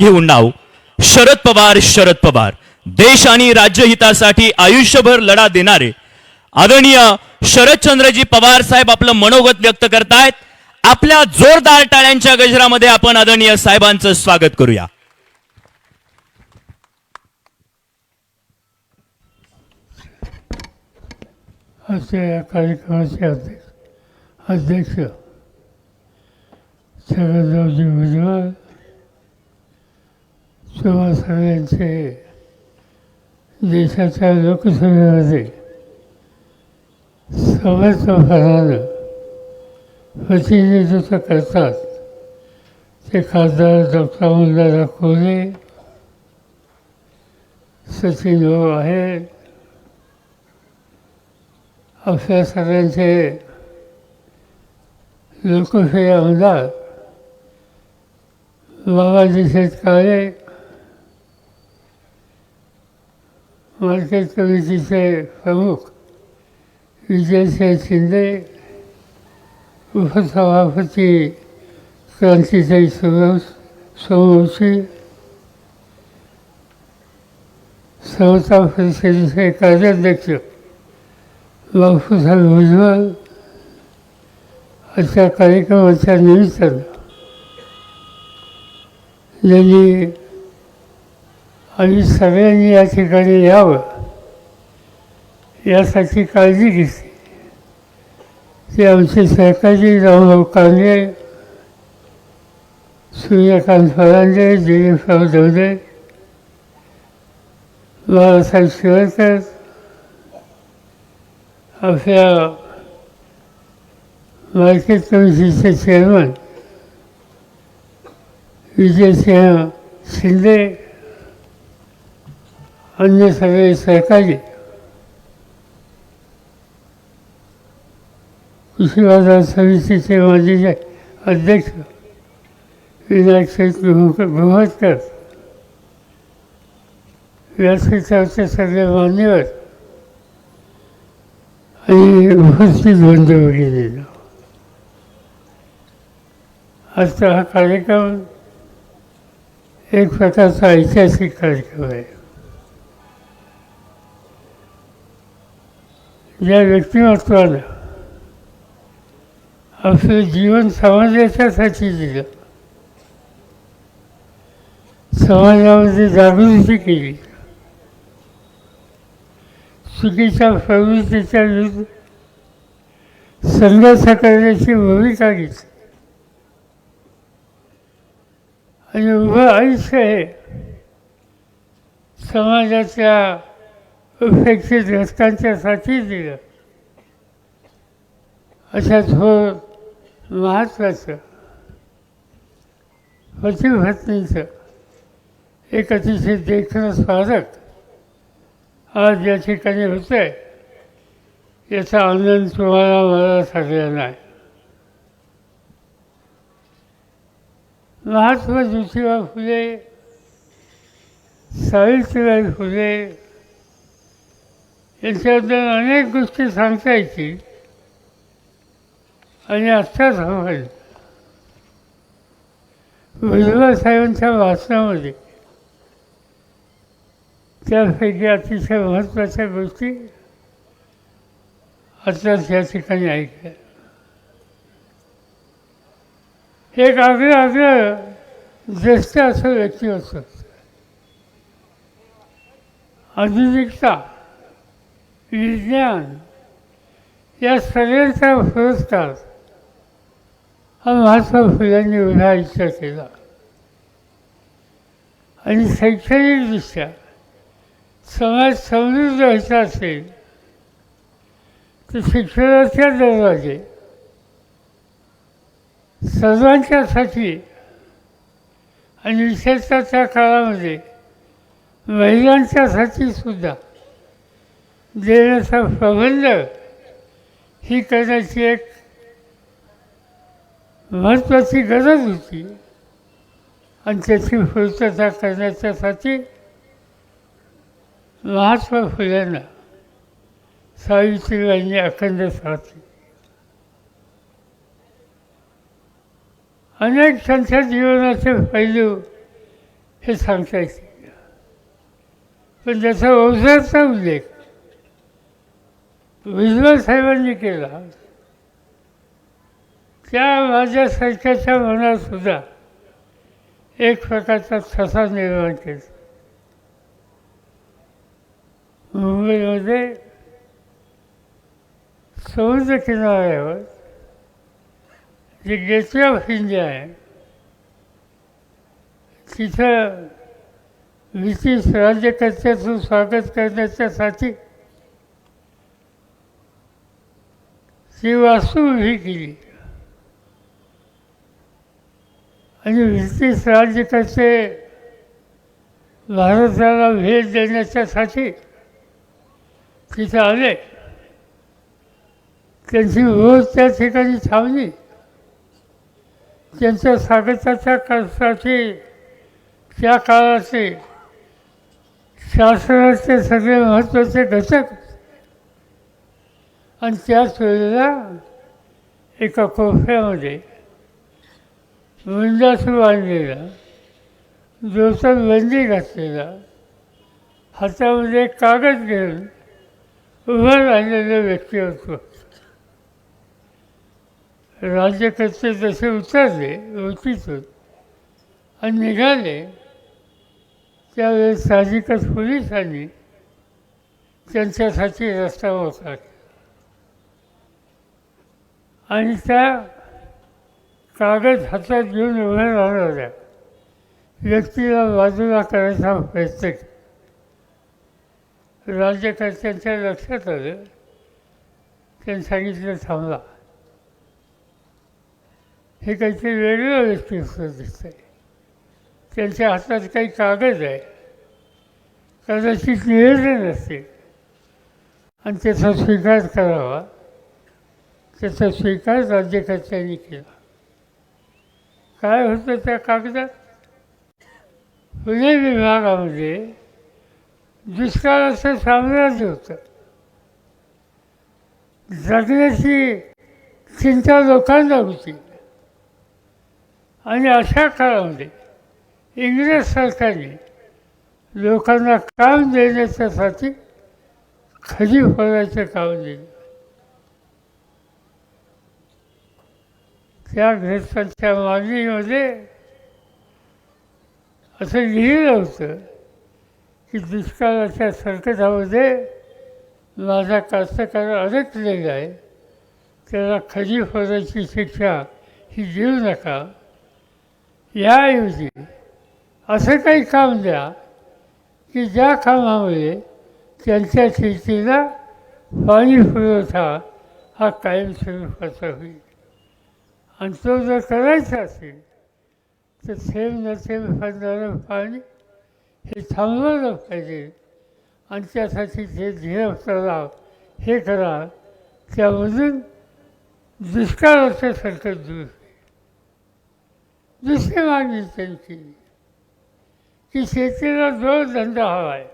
घेऊन नाव शरद पवार शरद पवार. देश आणि राज्यहितासाठी आयुष्यभर लढा देणारे आदरणीय शरदचंद्रजी पवार साहेब आपलं मनोगत व्यक्त करतायत. आपल्या जोरदार टाळ्यांच्या गजरामध्ये आपण आदरणीय साहेबांचं स्वागत करूया. आजच्या या कार्यक्रमाचे अध्यक्ष अध्यक्ष शरदरावजी भुजबळ किंवा सगळ्यांचे देशाच्या लोकसभेमध्ये समर्थपणानं प्रतिनिधित्व करतात. ते खासदार डॉक्टर अमोलदादा खोले सचिन भाऊ आहेत आपल्या सगळ्यांचे लोकशाही आमदार बाबाजी शेतकाळे मार्केट कमिटीचे प्रमुख विजयसिंह शिंदे उपसभापती क्रांतीताई सुरव सोमवंशी समता परिषदेचे कार्याध्यक्ष बापूसाहेब भुजबळ अशा कार्यक्रमाच्या निमित्तानं ज्यांनी आम्ही सगळ्यांनी या ठिकाणी यावं यासाठी काळजी घेतली. ते आमचे सहकारी रामभाऊ कांदे सूर्यकांत फरांदे दिलीपराव दवदे बाळासाहेब शिवकर आपल्या मार्केट कमिटीचे चेअरमन विजयसिंह शिंदे अन्य सगळे सहकारी. कृषी बाजार समितीचे माझे अध्यक्ष विनायक गृहकर गृहटकर व्यासपीठावरचे सगळे मान्यवर आणि उपस्थित बंधू भगिनींनो आजचा हा कार्यक्रम एक प्रकारचा ऐतिहासिक कार्यक्रम आहे. ज्या व्यक्तिमत्वाला आपलं जीवन समाजाच्यासाठी दिलं. समाजामध्ये जागृती केली. चुकीच्या प्रवृत्तीच्या विरुद्ध संघर्ष करण्याची भूमिका घेतली. आणि उभं आयुष्य हे समाजाच्या उपेक्षित घटकांच्यासाठी दिलं. अशा थोर महत्त्वाचं पतिपत्नीचं एक अतिशय देखणं स्वागत आज या ठिकाणी होतं आहे याचा आनंद तुम्हाला मला सगळ्यांना आहे. महात्मा ज्योतिबा फुले सावित्रीबाई फुले यांच्याबद्दल अनेक गोष्टी सांगता येतील आणि आत्ताच हवं भुजबळ साहेबांच्या भाषणामध्ये त्यापैकी अतिशय महत्त्वाच्या गोष्टी आत्ताच या ठिकाणी ऐकल्या. एक आग्रह आग्रह ज्येष्ठ असं व्यक्ती असत आधुनिकता. विज्ञान या सगळ्यांचा पुरस्कार हा महात्मा फुल्यांनी उन्हा इच्छा केला. आणि शैक्षणिकदृष्ट्या समाज समृद्ध व्हायचा असेल तर शिक्षणाच्या दरवाजे सर्वांच्यासाठी आणि विशेषतः त्या काळामध्ये महिलांच्यासाठी सुद्धा देण्याचा प्रबंध ही करण्याची एक महत्त्वाची गरज होती. आणि त्याची पूर्तता करण्याच्यासाठी महात्मा फुल्यांना सावित्रीबाईंनी अखंड साथ अनेक त्यांच्या जीवनाचे पैलू हे सांगता येतील. पण त्याचा अवसरचा उल्लेख भुजबळ साहेबांनी केला. त्या माझ्या सरकारच्या मनात सुद्धा एक प्रकारचा ठसा निर्माण केला. मुंबईमध्ये समुद्र किनाऱ्यावर जे गेटवे ऑफ इंडिया आहे तिथं ब्रिटिश राज्यकर्त्याचं स्वागत करण्याच्यासाठी ती वास्तू उभी केली आणि ब्रिटिश राज्यकर्ते भारताला भेट देण्याच्यासाठी तिथे आले. त्यांची रोज त्या ठिकाणी थांबली. त्यांच्या स्वागताच्या कष्टाची त्या काळाचे शासनाचे सगळे महत्त्वाचे घटक आणि त्याच वेळेला एका कोफ्यामध्ये वंदासू बांधलेला जोसा बंदी घातलेला हातामध्ये कागद घेऊन उभं राहिलेलं व्यक्तिमत्व राज्यकर्ते जसे उतरले ओळखीतून आणि निघाले. त्यावेळेस साहजिकच पोलिसांनी त्यांच्यासाठी रस्ता मोकळा केला. आणि त्या कागद हातात घेऊन उभ्या राहणाऱ्या व्यक्तीला बाजूला करायचा प्रयत्न राज्यकर्त्यांच्या लक्षात आलं त्यांनी सांगितलं थांबला हे काहीतरी वेगळं व्यक्तित्व दिसत आहे त्यांच्या हातात काही कागद आहे. कदाचित निवेदन असते आणि त्याचा स्वीकार करावा. त्याचा स्वीकार राज्यकर्त्यांनी केला. काय होतं त्या कागदात? पुणे विभागामध्ये दुष्काळाचं साम्राज्य होतं. जगण्याची चिंता लोकांना होती. आणि अशा काळामध्ये इंग्रज सरकारने लोकांना काम देण्याच्यासाठी खरी फळाचं काम दिलं. त्या ग्रस्तांच्या मागणीमध्ये असं लिहिलं होतं की दुष्काळाच्या संकटामध्ये माझा कास्तकार अडकलेला आहे. त्याला खरी होण्याची शिक्षा ही देऊ नका. याऐवजी असं काही काम द्या की ज्या कामामुळे त्यांच्या शेतीला पाणी पुरवठा हा कायमस्वरूपाचा होईल. आणि तो जर करायचा असेल तर थेंब न थेंब पडणारं पाणी हे थांबवलं पाहिजे. आणि त्यासाठी जे ध्येय करा हे करा त्यामधून दुष्काळाचं संकट दूर दुसरी मागणी त्यांची की शेतीला जोडधंदा हवा आहे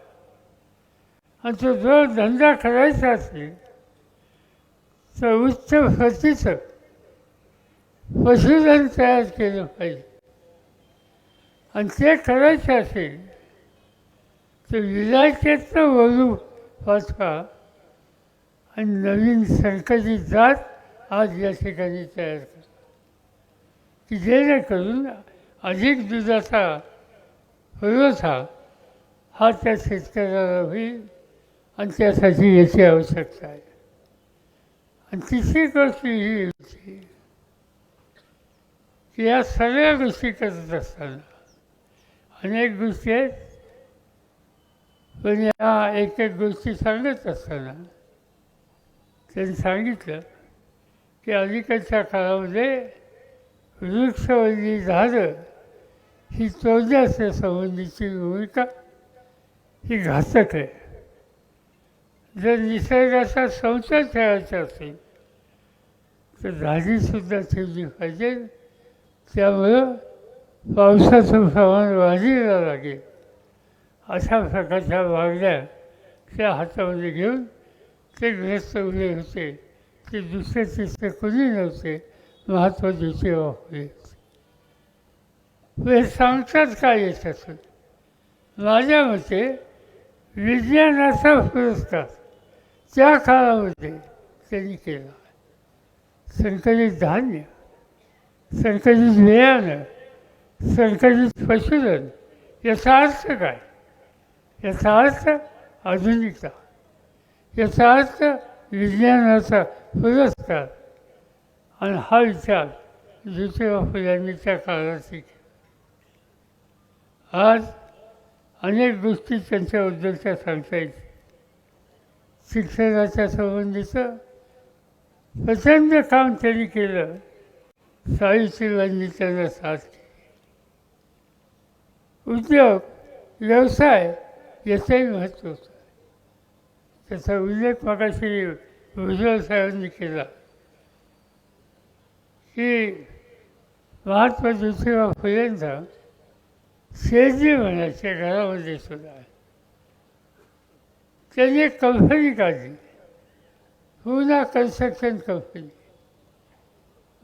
आणि तो जोडधंदा करायचा असेल तर उच्च प्रतीचं पशुधन तयार केलं पाहिजे. आणि ते करायचं असेल तर विलायतेचं वलू वाचवा आणि नवीन संकटी जात आज या ठिकाणी तयार करा. की जेणेकरून अधिक दुधाचा पुरवठा हा त्या शेतकऱ्याला होईल आणि त्यासाठी याची आवश्यकता आहे. आणि तिसरी गोष्ट ही होती या सगळ्या गोष्टी करत असताना अनेक गोष्टी आहेत. पण या एक एक गोष्टी सांगत असताना त्यांनी सांगितलं की अलीकडच्या काळामध्ये वृक्षवल्ली झाडं ही तोडण्याच्या संबंधीची भूमिका ही घातक आहे. जर निसर्गाचा संसार ठेवायचा असेल तर झाडीसुद्धा ठेवली पाहिजे. त्यामुळं पावसाचं प्रमाण वाढीला लागेल. अशा प्रकारच्या मागण्या त्या हातामध्ये घेऊन ते ग्रस्त उभे होते. ते दुसरे तिसरे कोणी नव्हते. महत्त्वाची सेवा होती. हे सांगतात काय याच्यातून? माझ्या मते विज्ञानाचा पुरस्कार त्या काळामध्ये त्यांनी केला. संकलित धान्य. संकलित ज्ञान संकलित पशुधन याचा अर्थ काय? याचा अर्थ आधुनिकता. याचा अर्थ विज्ञानाचा पुरस्कार. आणि हा विचार ज्योतिबा फुल्यांनी त्या काळात केला आज अनेक गोष्टी त्यांच्याबद्दलच्या सांगता येतील. शिक्षणाच्या संबंधीचं प्रचंड काम त्यांनी केलं. सावित्रीबाईंनी त्यांना साथ केली उद्योग व्यवसाय याचंही महत्त्व होतं. त्याचा उल्लेख मगाशी भुजबळ साहेबांनी केला. की महात्मा ज्योतिबा फुलेंचा शेजी म्हणायच्या घरामध्ये सुद्धा त्यांनी एक कंपनी काढली. पुन्हा कन्स्ट्रक्शन कंपनी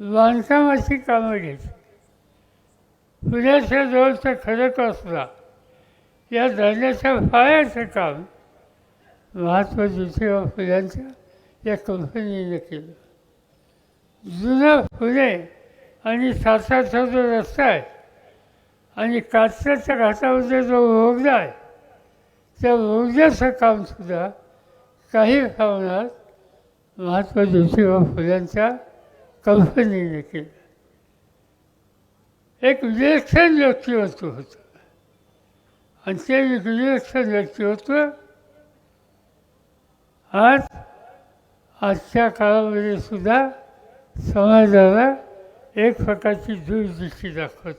बांधकामाची कामं घेत पुण्याच्या जवळचा खडकवासला या धरणाच्या पायाचं काम महात्मा ज्योतिराव फुल्यांच्या या कंपनीने केलं. जुना फुले आणि सातारचा जो रस्ता आहे आणि कात्रच्या घाटामध्ये जो बोगदा आहे त्या बोगद्याचं कामसुद्धा काही प्रमाणात महात्मा ज्योतिराव फुल्यांच्या कंपनीने केलं एक विलक्षण व्यक्तिमत्व होतं. आणि ते विलक्षण व्यक्तिमत्व आज आजच्या काळामध्ये सुद्धा समाजाला एक प्रकारची दूरदृष्टी दाखवत.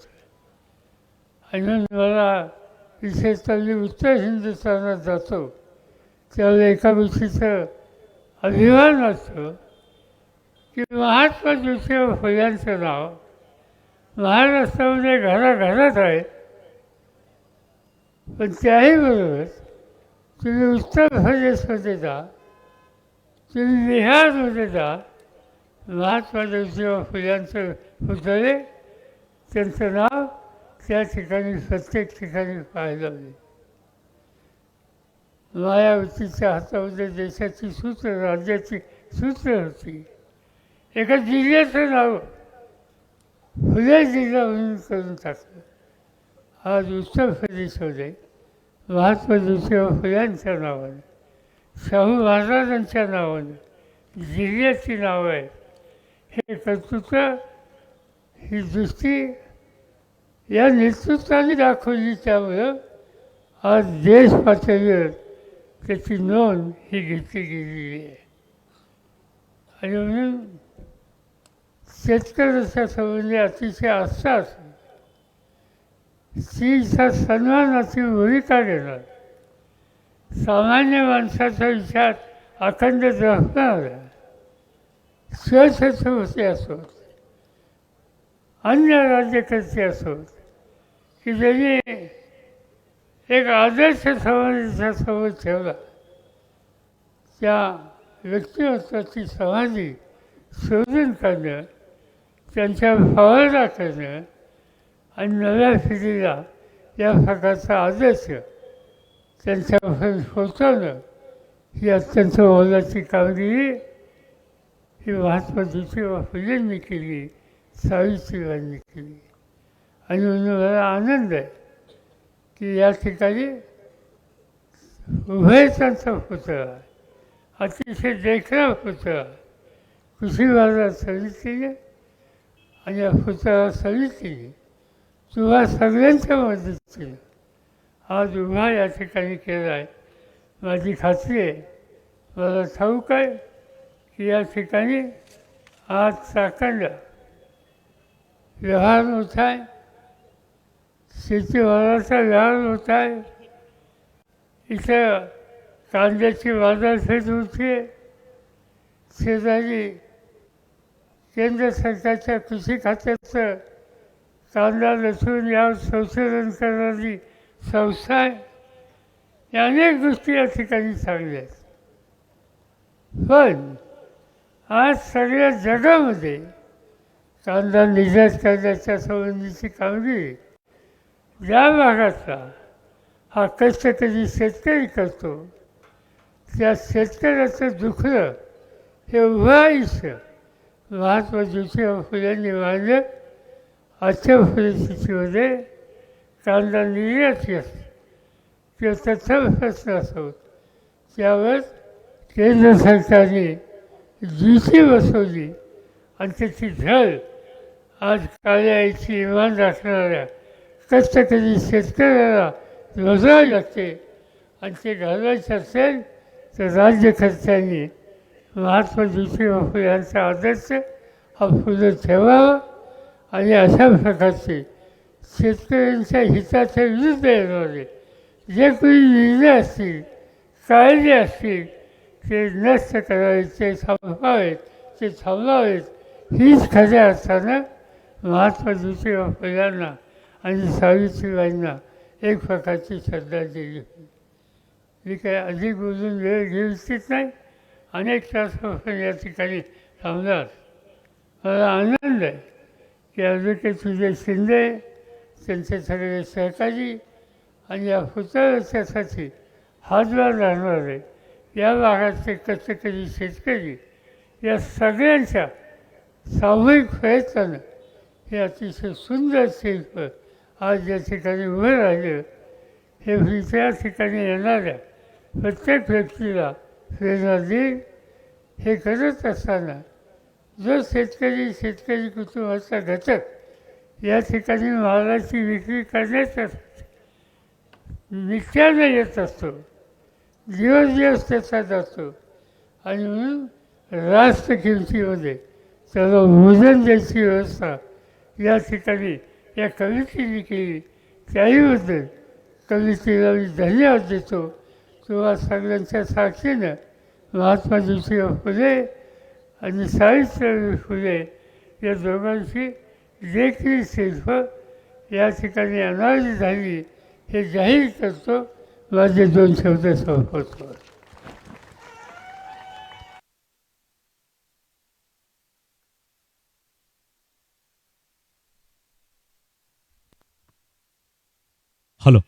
आणि म्हणून मला विशेषतः मी उत्तर हिंदुस्थानात जातो त्यावेळेला एका गोष्टीचं अभिमान वाटतो. की महात्मा ज्योतिबा फुल्यांचं नाव महाराष्ट्रामध्ये घराघरात आहे. पण त्याही बरोबर तुम्ही उत्तर प्रदेशमध्ये जा तुम्ही बिहारमध्ये जा महात्मा ज्योतिबा फुल्यांचं पुतळे त्यांचं नाव त्या ठिकाणी प्रत्येक ठिकाणी पाहायला मिळेल. मायावतीच्या हातामध्ये देशाची सूत्र राज्याची सूत्र होती. एका जिल्ह्याचं नाव फुले जिल्हा म्हणून करून टाकलं. आज उत्तर प्रदेशमध्ये महात्मा ज्योतिराव फुल्यांच्या नावाने शाहू महाराजांच्या नावाने जिल्ह्याची नावं आहेत हे कर्तृत्व ही दृष्टी या नेतृत्वाने दाखवली त्यामुळं आज देश पातळीवर त्याची नोंद ही घेतली गेलेली आहे. आणि म्हणून शेतकऱ्याच्या संबंधी अतिशय आस्था असेल. स्त्रीचा सन्मानाची भूमिका देणार. सामान्य माणसाचा विचार अखंड जपणार स्वच्छतेवरती असोत अन्य राज्यकर्ते असोत की ज्यांनी एक आदर्श समाजाच्या समोर ठेवला. त्या व्यक्तिमत्वाची समाधी शोधून काढणं त्यांच्या फवारणी करणं आणि नव्या पिढीला या भागाचा आदर्श त्यांच्यापर्यंत पोचवणं ही अत्यंत मोलाची कामगिरी ही महात्मा ज्योतिबा फुलेंनी केली सावित्रीबाईंनी केली. आणि म्हणून मला आनंद आहे की या ठिकाणी उभयतांचा पुतळा अतिशय देखणा पुतळा कृषी बाजार समितीने आणि या पुतळा केली. किंवा सगळ्यांच्या मदतीने आज उभा या ठिकाणी केला आहे माझी खात्री आहे. मला ठाऊक आहे की या ठिकाणी आज चाकंड व्यवहार होत आहे. शेतीवाराचा व्यवहार होत आहे. इथं कांद्याची बाजारपेठ होती. आहे शेजारी केंद्र सरकारच्या कृषी खात्याचं कांदा लसूण यावर संशोधन करणारी संस्था आहे. या अनेक गोष्टी या ठिकाणी चांगल्या आहेत. पण आज सगळ्या जगामध्ये कांदा निर्यात करण्याच्या संबंधीची कामगिरी ज्या भागातला हा कष्ट कधी शेतकरी करतो त्या शेतकऱ्याचं दुखणं हे उभं आयुष्य महात्मा ज्योतिराव फुल्यांनी मांडलं आजच्या परिस्थितीमध्ये कांदा निर्यात किंवा त्याचा प्रश्न असो त्यावर केंद्र सरकारने जीसी बसवली आणि त्याची झळ आज काळ्या इमान राखणाऱ्या कष्टकरी शेतकऱ्याला रोजगार लागते. आणि ते घालवायचं असेल तर राज्यकर्त्यांनी महात्मा ज्योतिराव फुले यांचा आदर्श हा फुलं ठेवावा आणि अशा प्रकारचे शेतकऱ्यांच्या हिताच्या विरुद्ध येणारे जे कोणी निर्णय असतील कायदे असतील ते नष्ट करायचे थांबवावेत ते थांबवावेत हीच खऱ्या असताना महात्मा ज्योतिराव फुल्यांना आणि सावित्रीबाईंना एक प्रकारची श्रद्धांजली होती मी काय अधिक बोलून वेळ घेऊ इच्छित नाही? अनेक तासापासून या ठिकाणी थांबणार मला आनंद आहे की ॲडव्होकेट सुजय शिंदे त्यांचे सगळे सहकारी आणि या पुतळ्यासाठी हातभार राहणारे या भागातले कष्टकरी शेतकरी या सगळ्यांच्या सामूहिक प्रयत्नानं हे अतिशय सुंदर शिल्प आज या ठिकाणी उभं राहिलं. हे त्या ठिकाणी येणाऱ्या प्रत्येक व्यक्तीला प्रेरणा हे करत असताना जो शेतकरी शेतकरी कुटुंबाचा घटक या ठिकाणी मालाची विक्री करण्याचा नित्यानं येत असतो दिवस दिवस त्याचा जातो आणि म्हणून रास्त किमतीमध्ये त्याला भोजन द्यायची व्यवस्था या ठिकाणी या कवितेने केली. त्याहीबद्दल कवितेला मी धन्यवाद देतो. किंवा सगळ्यांच्या साक्षीनं महात्मा ज्योतिराव फुले आणि सावित्रीबाई फुले या दोघांची देखील शिल्प या ठिकाणी अनावरी झाली हे जाहीर करतो. माझे दोन शब्द संपवतो. हॅलो.